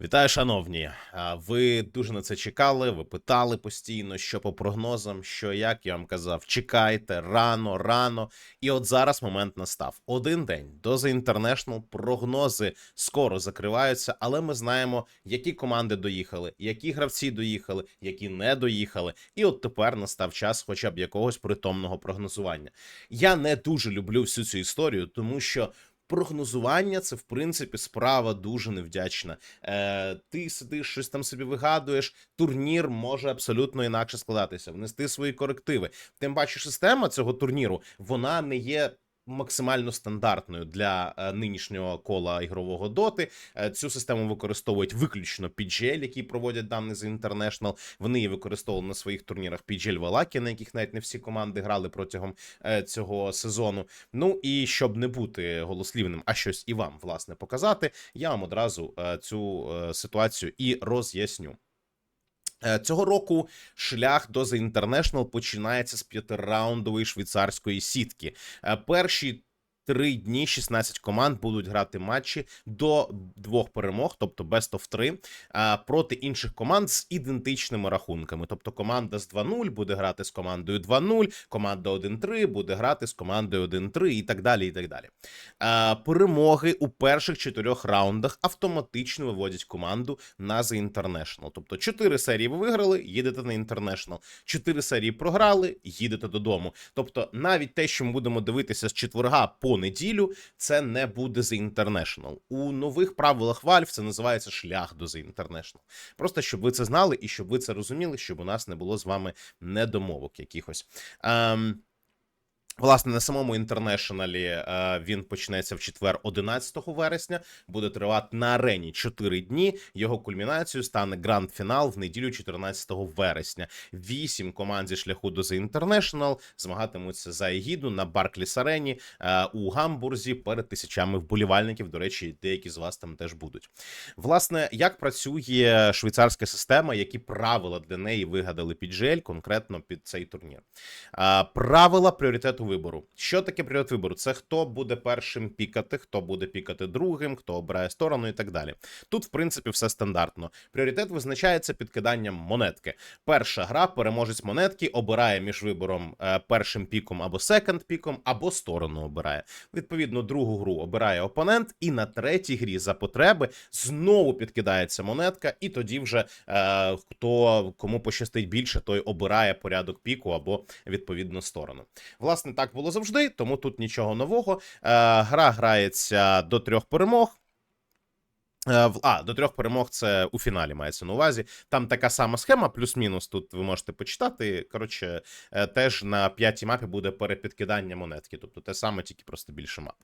Вітаю, шановні. Ви дуже на це чекали. Ви питали постійно, що по прогнозам, що як я вам казав, чекайте рано, рано. І от зараз момент настав. Один день до The International прогнози скоро закриваються, але ми знаємо, які команди доїхали, які гравці доїхали, які не доїхали. І от тепер настав час, хоча б якогось притомного прогнозування. Я не дуже люблю всю цю історію, тому що. Прогнозування це в принципі справа дуже невдячна. Е, ти сидиш, щось там собі вигадуєш. Турнір може абсолютно інакше складатися, внести свої корективи. Тим паче, система цього турніру вона не є. Максимально стандартною для е, нинішнього кола ігрового доти. Е, цю систему використовують виключно PGL, які проводять дані з International. Вони її використовували на своїх турнірах PGL Валакі, на яких навіть не всі команди грали протягом е, цього сезону. Ну і щоб не бути голослівним, а щось і вам власне показати, я вам одразу цю ситуацію і роз'ясню. Е, Цього року шлях до The International починається з п'ятираундової швейцарської сітки. Е, Перші три дні 16 команд будуть грати матчі до двох перемог, тобто best of 3, е, проти інших команд з ідентичними рахунками. Тобто команда з 2-0 буде грати з командою 2-0, команда 1-3 буде грати з командою 1-3 і так далі. і так далі. Е, Перемоги у перших чотирьох раундах автоматично виводять команду на The International. Тобто 4 серії ви виграли, їдете на International. 4 серії програли, їдете додому. Тобто, навіть те, що ми будемо дивитися з четверга по неділю, це не буде The International. У нових правилах Valve це називається шлях до The International. Просто щоб ви це знали і щоб ви це розуміли, щоб у нас не було з вами недомовок якихось. Ем, Власне, на самому інтернешналі е, він почнеться в четвер, 11 вересня. Буде тривати на арені 4 дні. Його кульмінацією стане гранд-фінал в неділю 14 вересня. Вісім команд зі шляху до The International змагатимуться за егіду на Баркліс Арені е, у Гамбурзі перед тисячами вболівальників. До речі, деякі з вас там теж будуть. Власне, як працює швейцарська система, які правила для неї вигадали PGL конкретно під цей турнір? А, Правила пріоритету вибору. Що таке пріоритет вибору? Це хто буде першим пікати, хто буде пікати другим, хто обирає сторону і так далі. Тут, в принципі, все стандартно. Пріоритет визначається підкиданням монетки. Перша гра, переможець монетки, обирає між вибором е, першим піком або секонд піком, або сторону обирає. Відповідно, другу гру обирає опонент, і на третій грі за потреби знову підкидається монетка, і тоді вже е, хто кому пощастить більше, той обирає порядок піку або відповідно сторону. Власне, так було завжди, тому тут нічого нового. Е, гра грається до трьох перемог. Е, А, до трьох перемог це у фіналі мається на увазі. Там така сама схема, плюс-мінус. Тут ви можете почитати. Коротше, е, теж на п'ятій мапі буде перепідкидання монетки. Тобто те саме, тільки просто більше мап.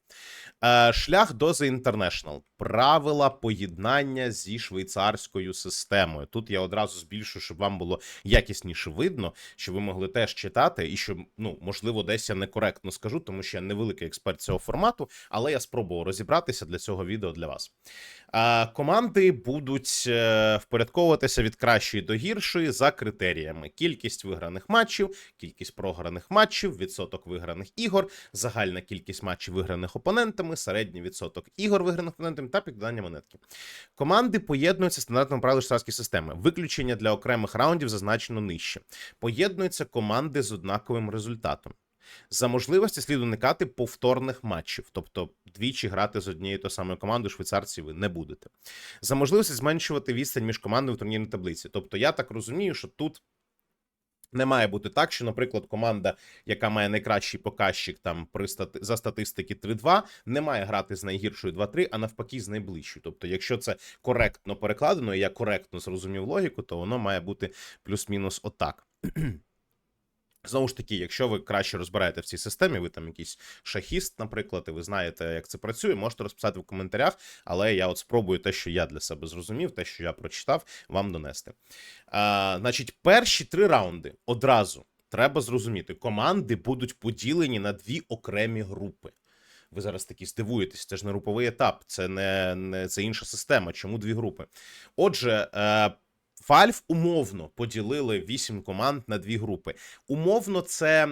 Е, Шлях до The International. Правила поєднання зі швейцарською системою. Тут я одразу збільшу, щоб вам було якісніше видно, щоб ви могли теж читати, і щоб, ну, можливо, десь я некоректно скажу, тому що я невеликий експерт цього формату, але я спробував розібратися для цього відео для вас. Команди будуть е, впорядковуватися від кращої до гіршої за критеріями: кількість виграних матчів, кількість програних матчів, відсоток виграних ігор, загальна кількість матчів виграних опонентами, середній відсоток ігор виграних опонентами та підкидання монетки. Команди поєднуються стандартними правилами штатської системи. Виключення для окремих раундів зазначено нижче. Поєднуються команди з однаковим результатом. За можливості слід уникати повторних матчів, тобто двічі грати з однією то самою командою швейцарці ви не будете. За можливості зменшувати відстань між командами в турнірній таблиці. Тобто, я так розумію, що тут. Не має бути так, що, наприклад, команда, яка має найкращий показчик там при стати... за статистики 3-2, не має грати з найгіршою 2-3, а навпаки, з найближчою. Тобто, якщо це коректно перекладено, і я коректно зрозумів логіку, то воно має бути плюс-мінус отак. Знову ж таки, якщо ви краще розбираєте в цій системі, ви там якийсь шахіст, наприклад, і ви знаєте, як це працює, можете розписати в коментарях, але я от спробую те, що я для себе зрозумів, те, що я прочитав, вам донести. А, значить, перші три раунди одразу треба зрозуміти, команди будуть поділені на дві окремі групи. Ви зараз такі здивуєтесь, це ж не груповий етап, це не, не це інша система. Чому дві групи? Отже, е, Valve умовно поділили вісім команд на дві групи. Умовно, це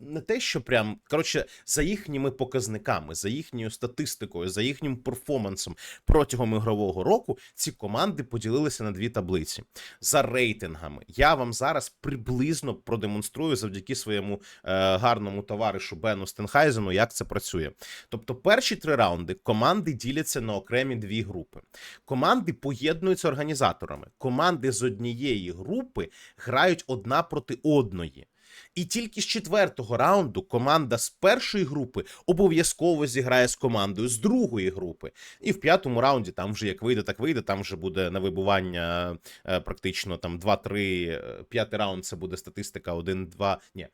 не те, що прям коротше, за їхніми показниками, за їхньою статистикою, за їхнім перформансом протягом ігрового року ці команди поділилися на дві таблиці за рейтингами. Я вам зараз приблизно продемонструю завдяки своєму е, гарному товаришу Бену Стенхайзену, як це працює. Тобто, перші три раунди команди діляться на окремі дві групи. Команди поєднуються організаторами. Команди з однієї групи грають одна проти одної. І тільки з четвертого раунду команда з першої групи обов'язково зіграє з командою з другої групи. І в п'ятому раунді там вже як вийде, так вийде. Там вже буде на вибування е, практично там 2-3. е, П'ятий раунд це буде статистика 1-2. Ні.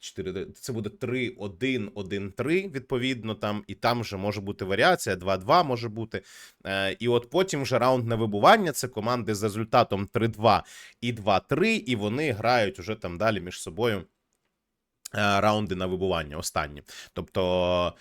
4, це буде 3, 1, 1, 3, відповідно, там, і там вже може бути варіація, 2-2 може бути. Е, і от потім вже раунд на вибування це команди з результатом 3-2 і 2-3, і вони грають уже там далі між собою е, раунди на вибування, останні. Тобто.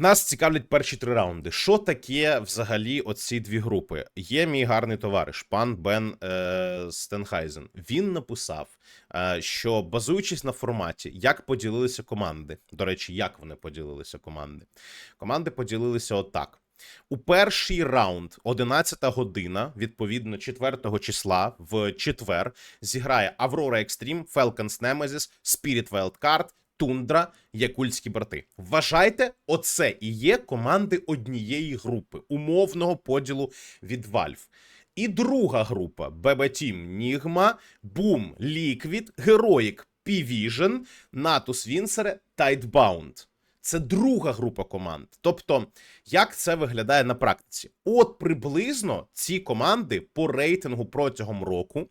Нас цікавлять перші три раунди. Що таке взагалі оці дві групи? Є мій гарний товариш, пан Бен е, Стенхайзен. Він написав, е, що базуючись на форматі, як поділилися команди. До речі, як вони поділилися команди? Команди поділилися отак. У перший раунд, 11 година, відповідно, 4 числа в четвер, зіграє Aurora Extreme, Falcons Nemesis, Spirit Wildcard, Тундра, Якульські брати. Вважайте, оце і є команди однієї групи, умовного поділу від Valve. І друга група Team Nigma, Boom, Liquid, Heroic, P-Vision, Natus Vincere, Tidebound. Це друга група команд. Тобто, як це виглядає на практиці? От приблизно ці команди по рейтингу протягом року,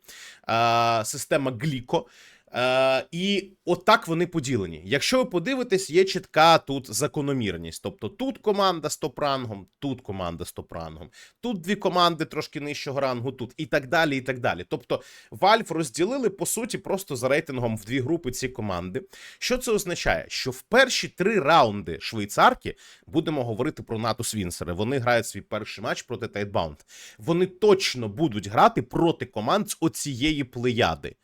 е, система Гліко. Е, і отак вони поділені. Якщо ви подивитесь, є чітка тут закономірність. Тобто тут команда з топ-рангом, тут команда з топ-рангом, тут дві команди трошки нижчого рангу, тут і так далі. і так далі. Тобто Valve розділили по суті просто за рейтингом в дві групи ці команди. Що це означає? Що в перші три раунди швейцарки будемо говорити про НАТО Свінсери. Вони грають свій перший матч проти Тайтбаунд. Вони точно будуть грати проти команд з оцієї плеяди.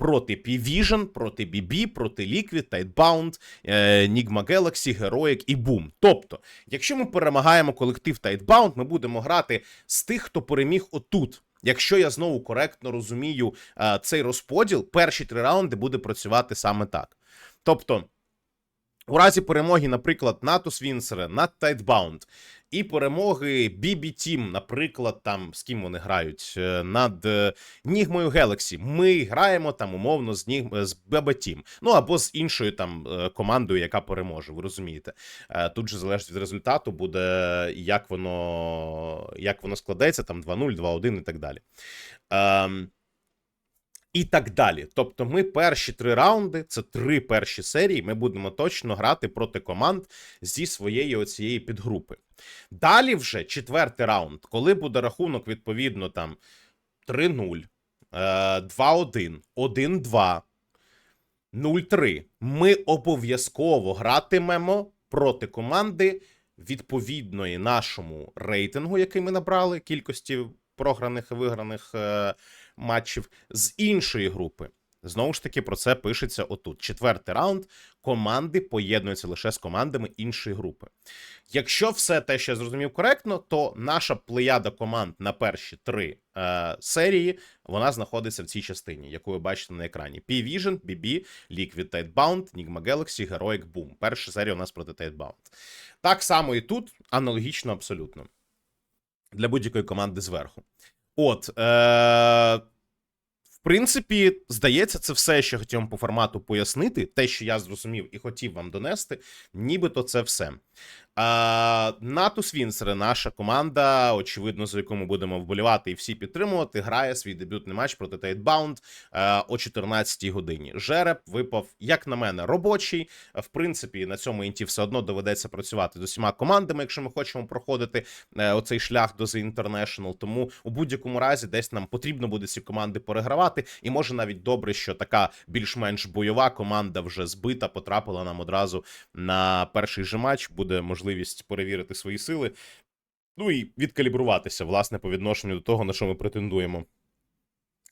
Проти P-Vision, проти BB, проти Liquid, Tidebound, е, Nigma Galaxy, Heroic і Boom. Тобто, якщо ми перемагаємо колектив Tidebound, ми будемо грати з тих, хто переміг отут. Якщо я знову коректно розумію е, цей розподіл, перші три раунди буде працювати саме так. Тобто, у разі перемоги, наприклад, Натус Вінсера над Tidebound, і перемоги BB Team, наприклад, там з ким вони грають е, над е, Нігмою Galaxy. Ми граємо там умовно з Ніг... з BB Team, ну або з іншою там е, командою, яка переможе. Ви розумієте? Тут же залежить від результату, буде як воно як воно складеться, там 2-0, 2-1 і так далі. І так далі. Тобто, ми перші три раунди, це три перші серії. Ми будемо точно грати проти команд зі своєї оцієї підгрупи. Далі вже четвертий раунд, коли буде рахунок, відповідно, там 3-0, е, 2-1, 1-2, 0-3. Ми обов'язково гратимемо проти команди відповідної нашому рейтингу, який ми набрали, кількості програних і виграних е, матчів з іншої групи. Знову ж таки, про це пишеться отут. Четвертий раунд. Команди поєднуються лише з командами іншої групи. Якщо все те, що я зрозумів коректно, то наша плеяда команд на перші три е, серії вона знаходиться в цій частині, яку ви бачите на екрані: P-Vision, BB, Liquid Tidebound, Nigma Galaxy, Heroic Boom. Перша серія у нас проти Tidebound. Так само і тут аналогічно абсолютно. Для будь-якої команди зверху. От. Е- в принципі, здається, це все, що хотів по формату пояснити. Те, що я зрозумів і хотів вам донести, нібито це все. Натус Вінсери, наша команда, очевидно, за яку ми будемо вболівати і всі підтримувати, грає свій дебютний матч проти Тайтбаунд о 14-й годині. Жереб випав, як на мене, робочий. В принципі, на цьому інті все одно доведеться працювати з усіма командами, якщо ми хочемо проходити е, оцей шлях до The International. Тому у будь-якому разі десь нам потрібно буде ці команди перегравати. І може навіть добре, що така більш-менш бойова команда вже збита, потрапила нам одразу на перший же матч. Буде можливість перевірити свої сили. Ну і відкалібруватися, власне, по відношенню до того, на що ми претендуємо.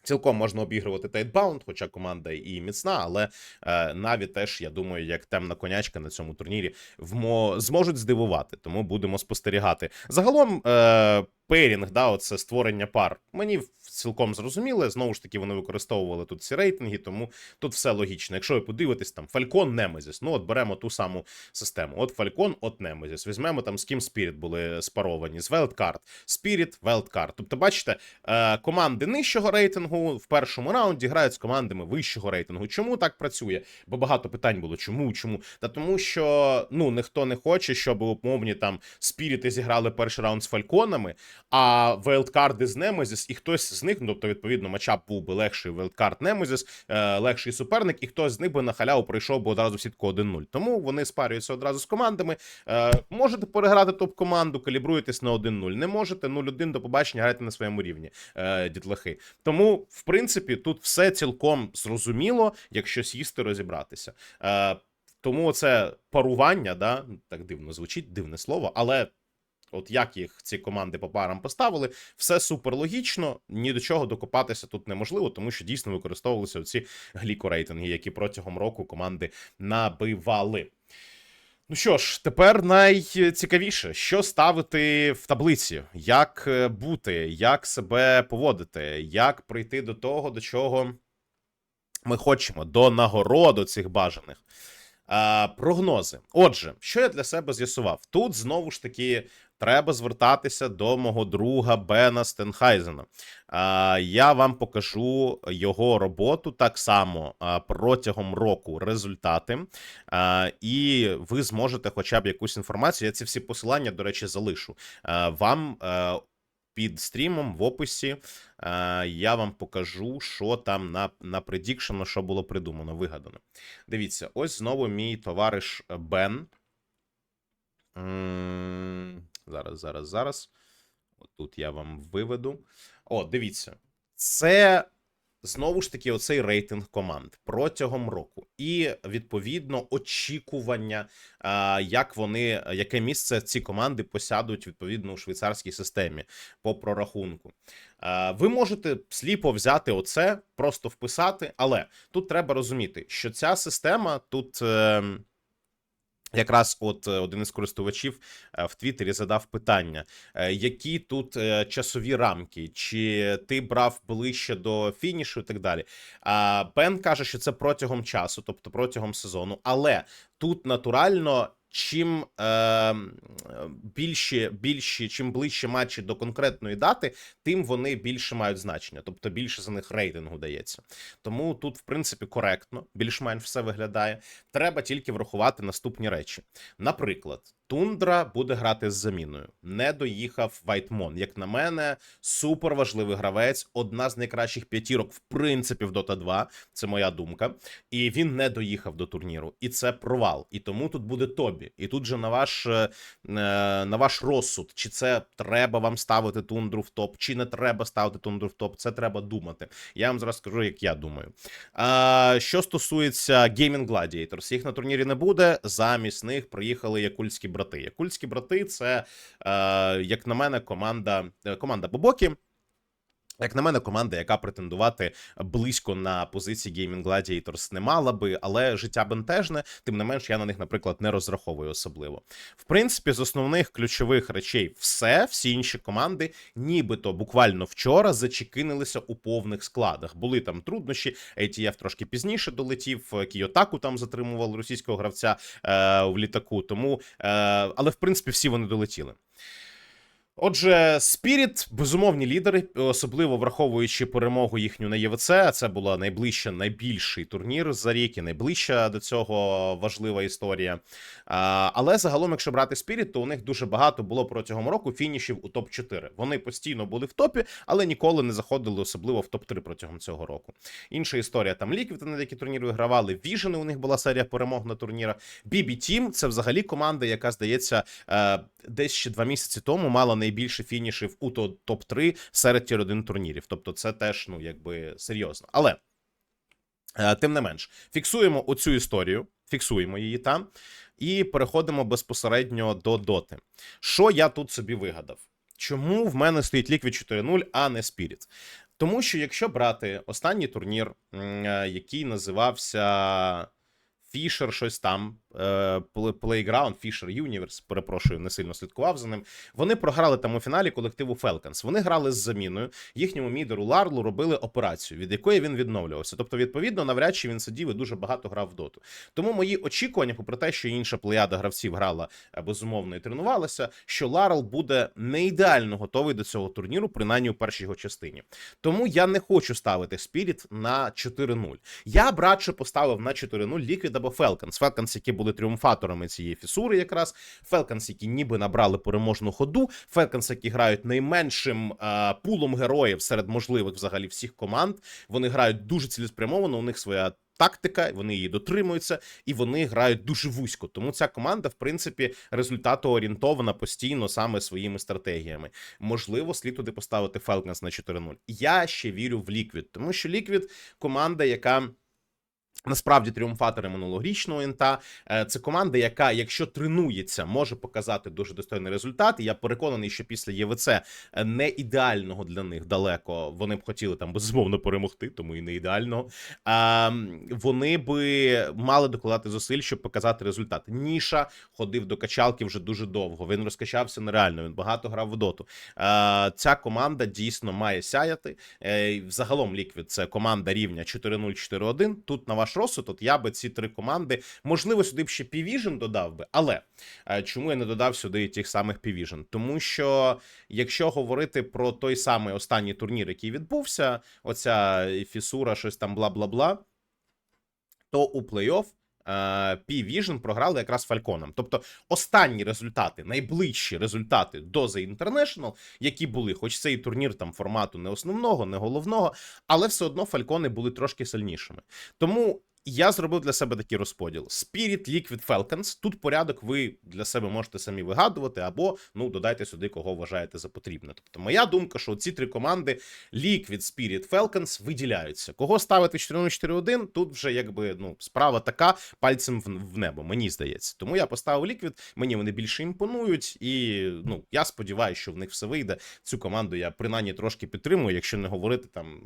Цілком можна обігрувати Тайтбаунд, хоча команда і міцна, але е, Наві теж, я думаю, як темна конячка на цьому турнірі вмо... зможуть здивувати, тому будемо спостерігати. Загалом, е, пейрінг, да, оце створення пар. Мені цілком зрозуміло. Знову ж таки, вони використовували тут ці рейтинги, тому тут все логічно. Якщо ви подивитесь, там Фалькон, Немезіс, ну от беремо ту саму систему. От Фалькон, от Немезіс. Візьмемо там з ким Спіріт були спаровані, з Велдкарт, Спіріт, Велдкарт. Тобто, бачите, е, команди нижчого рейтингу в першому раунді грають з командами вищого рейтингу. Чому так працює? Бо багато питань було. Чому? Чому? Та тому, що ну ніхто не хоче, щоб умовні там Спіріти зіграли перший раунд з Фальконами, а Велдкарди з Немезіс, і хтось з них, ну тобто, відповідно, матчап був би легший Велдкард Немезіс, е, легший суперник, і хтось з них би на халяву пройшов би одразу в сітку 1-0. Тому вони спарюються одразу з командами. Е, можете переграти топ-команду, калібруєтесь на 1-0. Не можете 0-1 до побачення, грайте на своєму рівні, е, дітлахи. Тому, в принципі, тут все цілком зрозуміло, якщо сісти розібратися. Тому це парування, да, так дивно звучить, дивне слово, але. От як їх ці команди по парам поставили, все супер логічно, ні до чого докопатися тут неможливо, тому що дійсно використовувалися ці глікорейтинги, які протягом року команди набивали. Ну що ж, тепер найцікавіше, що ставити в таблиці, як е, бути, як себе поводити, як прийти до того, до чого ми хочемо, до нагороду цих бажаних. А, прогнози. Отже, що я для себе з'ясував? Тут знову ж таки треба звертатися до мого друга Бена Стенхайзена. Я вам покажу його роботу так само протягом року результати, і ви зможете хоча б якусь інформацію. Я ці всі посилання, до речі, залишу вам. Під стрімом в описі е, я вам покажу, що там на на предікшено, що було придумано, вигадано. Дивіться, ось знову мій товариш Бен. Зараз, зараз, зараз. Тут я вам виведу. О, дивіться. Це знову ж таки оцей рейтинг команд протягом року. І відповідно очікування, як вони, яке місце ці команди посядуть відповідно у швейцарській системі по прорахунку. Ви можете сліпо взяти оце, просто вписати, але тут треба розуміти, що ця система тут. Якраз от е, один із користувачів е, в Твіттері задав питання: е, які тут часові рамки, чи ти брав ближче до фінішу і так далі. А Бен каже, що це протягом часу, тобто протягом сезону, але тут натурально. Чим е, більші, більші, чим ближче матчі до конкретної дати, тим вони більше мають значення, тобто більше за них рейтингу дається. Тому тут, в принципі, коректно, більш-менш все виглядає. Треба тільки врахувати наступні речі. Наприклад, Тундра буде грати з заміною. Не доїхав Вайтмон. Як на мене, супер важливий гравець, одна з найкращих п'ятірок, в принципі, в Dota 2. Це моя думка. І він не доїхав до турніру. І це провал. І тому тут буде Тобі. І тут же на ваш е, на ваш розсуд, чи це треба вам ставити тундру в топ, чи не треба ставити тундру в топ. Це треба думати. Я вам зараз скажу, як я думаю. А, Що стосується Gaming Gladiators, їх на турнірі не буде. Замість них приїхали якульські брати. Якульські брати це, е, як на мене, команда е, команда Бобокі. Як на мене, команда, яка претендувати близько на позиції Gaming Gladiators не мала би, але життя бентежне, тим не менш, я на них, наприклад, не розраховую особливо. В принципі, з основних ключових речей, все, всі інші команди, нібито буквально вчора зачекинилися у повних складах. Були там труднощі. ATF трошки пізніше долетів. Кіотаку там затримували російського гравця е, в літаку. Тому, е, але в принципі, всі вони долетіли. Отже, Спіріт безумовні лідери, особливо враховуючи перемогу їхню на ЄВЦ. а Це була найближча, найбільший турнір за рік і найближча до цього важлива історія. Але загалом, якщо брати Спіріт, то у них дуже багато було протягом року фінішів у топ 4 Вони постійно були в топі, але ніколи не заходили, особливо в топ 3 протягом цього року. Інша історія там Ліквід на деякі турніри вигравали. Віжени у них була серія перемог на турнірах. BB Team – це взагалі команда, яка здається е, десь ще два місяці тому мала найбільше фінішів у топ 3 серед тір 1 турнірів. Тобто, це теж ну якби серйозно. Але е, тим не менш, фіксуємо оцю історію, фіксуємо її там і переходимо безпосередньо до доти. Що я тут собі вигадав? Чому в мене стоїть Liquid 4.0, а не Spirit? Тому що якщо брати останній турнір, е, який називався Fisher щось там, е, Play- Playground, Fisher Universe, перепрошую, не сильно слідкував за ним. Вони програли там у фіналі колективу Falcons. Вони грали з заміною. Їхньому мідеру Ларлу робили операцію, від якої він відновлювався. Тобто, відповідно, навряд чи він сидів і дуже багато грав в доту. Тому мої очікування, попри те, що інша плеяда гравців грала е, безумовно і тренувалася, що Ларл буде не ідеально готовий до цього турніру, принаймні у першій його частині. Тому я не хочу ставити Спіріт на 4-0. Я б радше поставив на 4-0 Liquid або Falcons. Falcons, які були тріумфаторами цієї фісури, якраз Falcons, які ніби набрали переможну ходу. Falcons, які грають найменшим е, пулом героїв серед можливих взагалі всіх команд. Вони грають дуже цілеспрямовано. У них своя. Тактика, вони її дотримуються, і вони грають дуже вузько. Тому ця команда, в принципі, результатоорієнтована постійно саме своїми стратегіями. Можливо, слід туди поставити Falcons на 4-0. Я ще вірю в Liquid, тому що Liquid команда, яка. Насправді тріумфатори минулорічного інта. Е, Це команда, яка, якщо тренується, може показати дуже достойний результат. І я переконаний, що після ЄВЦ е, не ідеального для них далеко. Вони б хотіли там безумовно перемогти, тому і не ідеального. А, вони би мали докладати зусиль, щоб показати результат. Ніша ходив до качалки вже дуже довго. Він розкачався нереально. Він багато грав в доту. А, ця команда дійсно має сяяти. Е, Взагалом Liquid це команда рівня 4-0, 4-1. Тут на ваш розсуд, от я би ці три команди, можливо, сюди б ще P-Vision додав би, але е, чому я не додав сюди тих самих P-Vision? Тому що якщо говорити про той самий останній турнір, який відбувся, оця фісура, щось там бла-бла-бла, то у плей-офф е, P-Vision програли якраз Фальконом. Тобто останні результати, найближчі результати до The International, які були, хоч цей турнір там формату не основного, не головного, але все одно Фалькони були трошки сильнішими. Тому я зробив для себе такий розподіл: Spirit, Liquid, Falcons. Тут порядок ви для себе можете самі вигадувати, або ну додайте сюди, кого вважаєте за потрібне. Тобто, моя думка, що ці три команди Liquid, Spirit, Falcons виділяються. Кого ставити 4-4-1, тут вже якби ну справа така пальцем в, небо, мені здається. Тому я поставив Liquid, мені вони більше імпонують, і ну я сподіваюся, що в них все вийде. Цю команду я принаймні трошки підтримую, якщо не говорити там.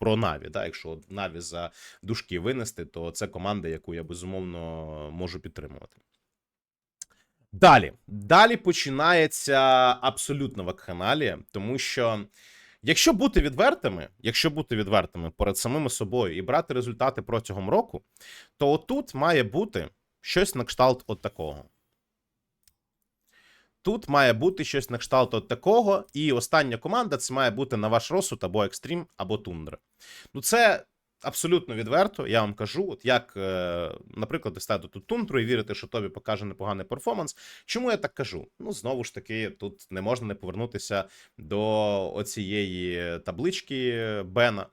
Про Наві, да, якщо Наві за дужки винести, то це команда, яку я безумовно можу підтримувати. Далі. Далі починається абсолютно вакханалія, тому що, якщо бути відвертими, якщо бути відвертими перед самими собою і брати результати протягом року, то отут має бути щось на кшталт от такого. Тут має бути щось на кшталт от такого, і остання команда це має бути на ваш розсуд або екстрім, або тундра. Ну, це абсолютно відверто, я вам кажу. От як, е, наприклад, ставите тут тундру і вірите, що тобі покаже непоганий перформанс. Чому я так кажу? Ну, знову ж таки, тут не можна не повернутися до оцієї таблички Бена.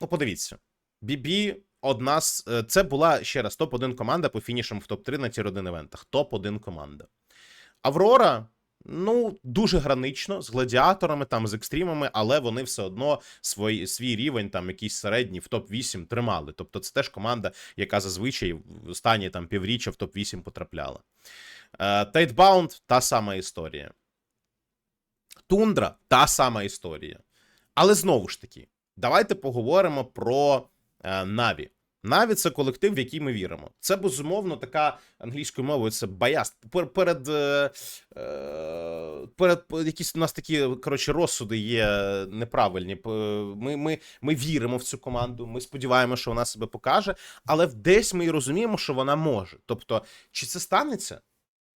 Ну, подивіться, BB одна з. е, Це була ще раз топ-1 команда по фінішам в топ-3 на тір 1 івентах. Топ-1 команда. Аврора. Ну, дуже гранично з гладіаторами, там з екстримами, але вони все одно свій, свій рівень, там якийсь середній в топ-8 тримали. Тобто, це теж команда, яка зазвичай в останні там півріччя в топ-8 потрапляла. Тайтбаунд та сама історія. Тундра та сама історія. Але знову ж таки, давайте поговоримо про е, Наві. Наві це колектив, в який ми віримо. Це безумовно така англійською мовою. Це баяст. Пер- Перед, е, перед якісь у нас такі коротше розсуди є неправильні. Ми, ми, ми віримо в цю команду. Ми сподіваємося, що вона себе покаже, але десь ми і розуміємо, що вона може. Тобто, чи це станеться?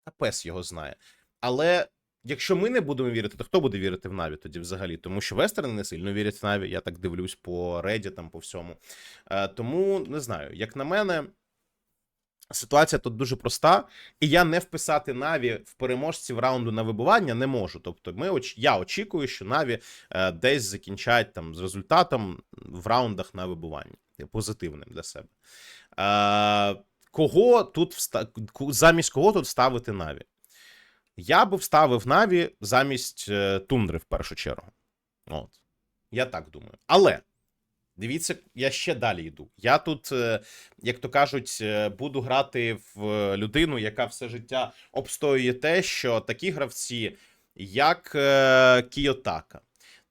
Та пес його знає. Але якщо ми не будемо вірити, то хто буде вірити в Наві тоді взагалі? Тому що вестерни не сильно вірять в Наві, я так дивлюсь по Reddit, по всьому. Е, тому не знаю, як на мене. Ситуація тут дуже проста, і я не вписати Наві в переможців раунду на вибування не можу. Тобто, ми я очікую, що Наві е, десь закінчать там з результатом в раундах на вибування позитивним для себе. Е, кого тут замість кого тут ставити Наві? Я би вставив Наві замість е, Тундри в першу чергу. От. Я так думаю. Але дивіться, я ще далі йду. Я тут, е, як то кажуть, е, буду грати в людину, яка все життя обстоює те, що такі гравці, як Кіотака,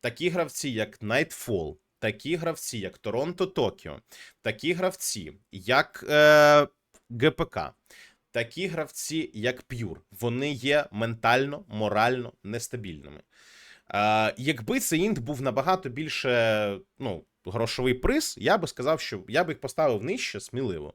такі гравці, як Nightfall, такі гравці, як Торонто Токіо, такі гравці, як е, ГПК, такі гравці, як П'юр, вони є ментально, морально нестабільними. Е, якби цей інт був набагато більше ну, грошовий приз, я би сказав, що я би їх поставив нижче сміливо.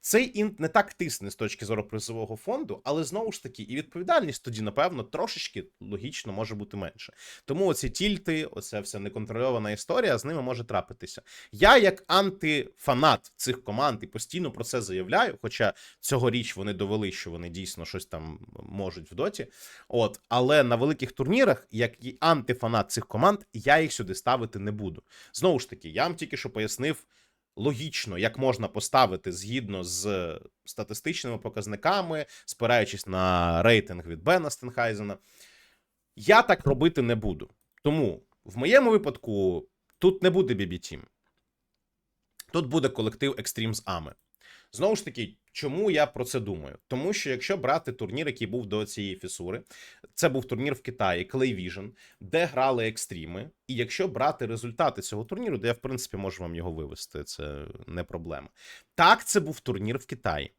Цей інт не так тисне з точки зору призового фонду, але знову ж таки, і відповідальність тоді, напевно, трошечки логічно може бути менше. Тому оці тільти, оця вся неконтрольована історія з ними може трапитися. Я, як антифанат цих команд, і постійно про це заявляю. Хоча цьогоріч вони довели, що вони дійсно щось там можуть в доті. От, але на великих турнірах, як і антифанат цих команд, я їх сюди ставити не буду. Знову ж таки, я вам тільки що пояснив логічно, як можна поставити згідно з статистичними показниками, спираючись на рейтинг від Бена Стенхайзена. Я так робити не буду. Тому в моєму випадку тут не буде BB Team. Тут буде колектив Extreme з Ами. Знову ж таки, чому я про це думаю? Тому що якщо брати турнір, який був до цієї фісури, це був турнір в Китаї, Clay Vision, де грали екстріми. І якщо брати результати цього турніру, де я в принципі можу вам його вивести, це не проблема. Так, це був турнір в Китаї.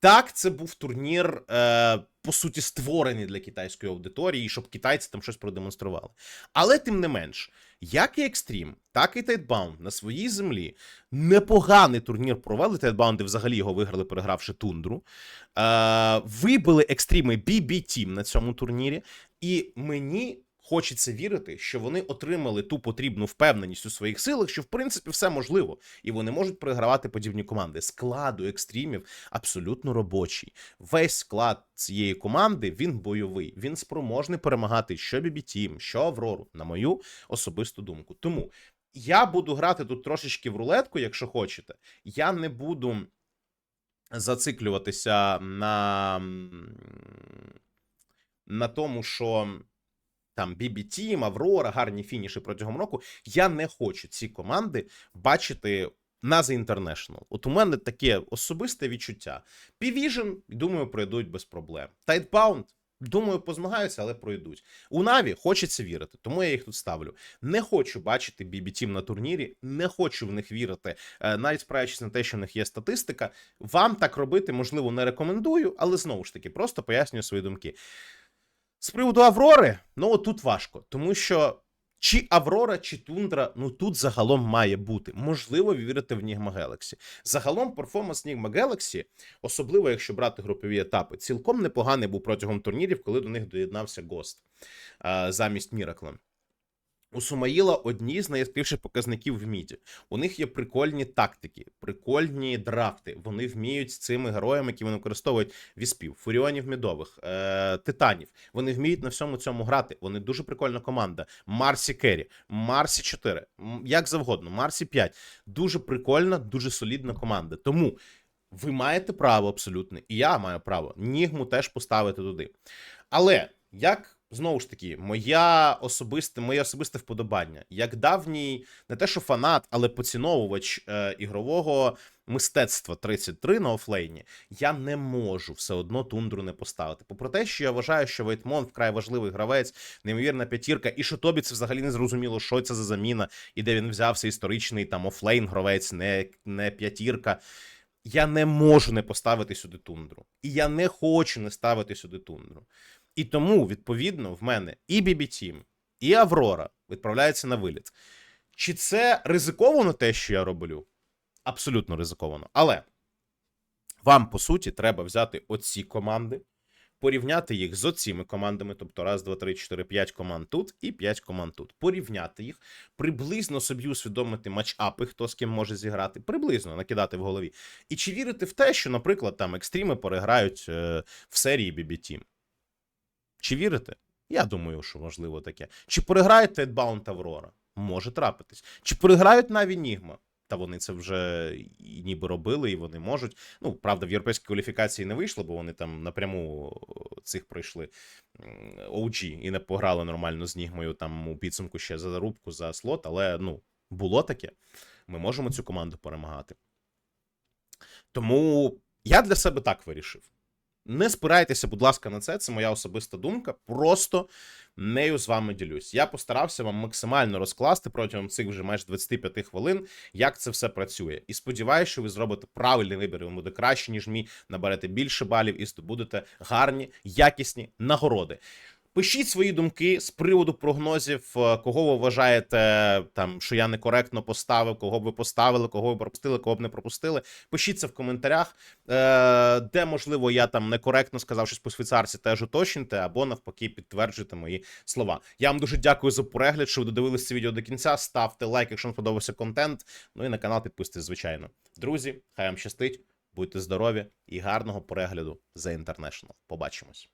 Так, це був турнір, е, по суті, створений для китайської аудиторії, щоб китайці там щось продемонстрували. Але тим не менш, як і Екстрім, так і Тайтбаунд на своїй землі непоганий турнір провели. Тайтбаунди взагалі його виграли, перегравши тундру. Е, вибили екстріми BB Team на цьому турнірі, і мені. Хочеться вірити, що вони отримали ту потрібну впевненість у своїх силах, що в принципі все можливо, і вони можуть перегравати подібні команди. Складу екстримів абсолютно робочий. Весь склад цієї команди він бойовий, він спроможний перемагати що BB що Аврору, на мою особисту думку. Тому я буду грати тут трошечки в рулетку, якщо хочете. Я не буду зациклюватися на, на тому, що там BB Team, Аврора, гарні фініші протягом року. Я не хочу ці команди бачити на The International. От у мене таке особисте відчуття. P-Vision, думаю, пройдуть без проблем. Tidebound, думаю, позмагаються, але пройдуть. У Наві хочеться вірити, тому я їх тут ставлю. Не хочу бачити BB Team на турнірі, не хочу в них вірити, е, навіть спираючись на те, що в них є статистика. Вам так робити, можливо, не рекомендую, але знову ж таки, просто пояснюю свої думки. З приводу Аврори, ну от тут важко, тому що чи Аврора, чи Тундра, ну тут загалом має бути. Можливо, вірити в Нігма Гелексі. Загалом перформанс Нігма Гелексі, особливо якщо брати групові етапи, цілком непоганий був протягом турнірів, коли до них доєднався Гост замість Міракла. У Сумаїла одні з найяскравіших показників в міді. У них є прикольні тактики, прикольні драфти. Вони вміють з цими героями, які вони використовують віспів, фуріонів мідових, е- титанів. Вони вміють на всьому цьому грати. Вони дуже прикольна команда. Марсі Керрі, Марсі 4, як завгодно, Марсі 5. Дуже прикольна, дуже солідна команда. Тому ви маєте право абсолютно, і я маю право Нігму теж поставити туди. Але як знову ж таки, моя особисте, моє особисте вподобання, як давній, не те, що фанат, але поціновувач е, ігрового мистецтва 33 на офлейні, я не можу все одно тундру не поставити. Попри те, що я вважаю, що Вейтмон вкрай важливий гравець, неймовірна п'ятірка, і що тобі це взагалі не зрозуміло, що це за заміна, і де він взявся історичний там офлейн гравець, не, не п'ятірка. Я не можу не поставити сюди тундру. І я не хочу не ставити сюди тундру. І тому, відповідно, в мене і BB Team, і Аврора відправляються на виліт. Чи це ризиковано те, що я роблю? Абсолютно ризиковано. Але вам, по суті, треба взяти оці команди, порівняти їх з оціми командами, тобто раз, два, три, чотири, п'ять команд тут і п'ять команд тут. Порівняти їх, приблизно собі усвідомити матчапи, хто з ким може зіграти, приблизно накидати в голові. І чи вірити в те, що, наприклад, там екстріми переграють е, в серії BB Team? Чи вірите? Я думаю, що можливо таке. Чи переграють Тедбаунд Аврора? Може трапитись. Чи переграють Наві Нігма? Та вони це вже ніби робили, і вони можуть. Ну, правда, в європейській кваліфікації не вийшло, бо вони там напряму цих пройшли OG і не пограли нормально з Нігмою там у підсумку ще за зарубку за слот, але ну, було таке. Ми можемо цю команду перемагати. Тому я для себе так вирішив. Не спирайтеся, будь ласка, на це. Це моя особиста думка. Просто нею з вами ділюсь. Я постарався вам максимально розкласти протягом цих вже майже 25 хвилин, як це все працює. І сподіваюся, що ви зробите правильний вибір. Він буде краще, ніж мій. Наберете більше балів і здобудете гарні, якісні нагороди. Пишіть свої думки з приводу прогнозів, е, кого ви вважаєте, там що я некоректно поставив, кого б ви поставили, кого ви пропустили, кого б не пропустили. Пишіть це в коментарях, е, де можливо я там некоректно сказав щось по швейцарці, теж уточнюйте, або навпаки підтверджуйте мої слова. Я вам дуже дякую за перегляд, що ви додивилися це відео до кінця. Ставте лайк, якщо вам сподобався контент. Ну і на канал підписуйтесь, звичайно. Друзі, хай вам щастить, будьте здорові і гарного перегляду за International. Побачимось.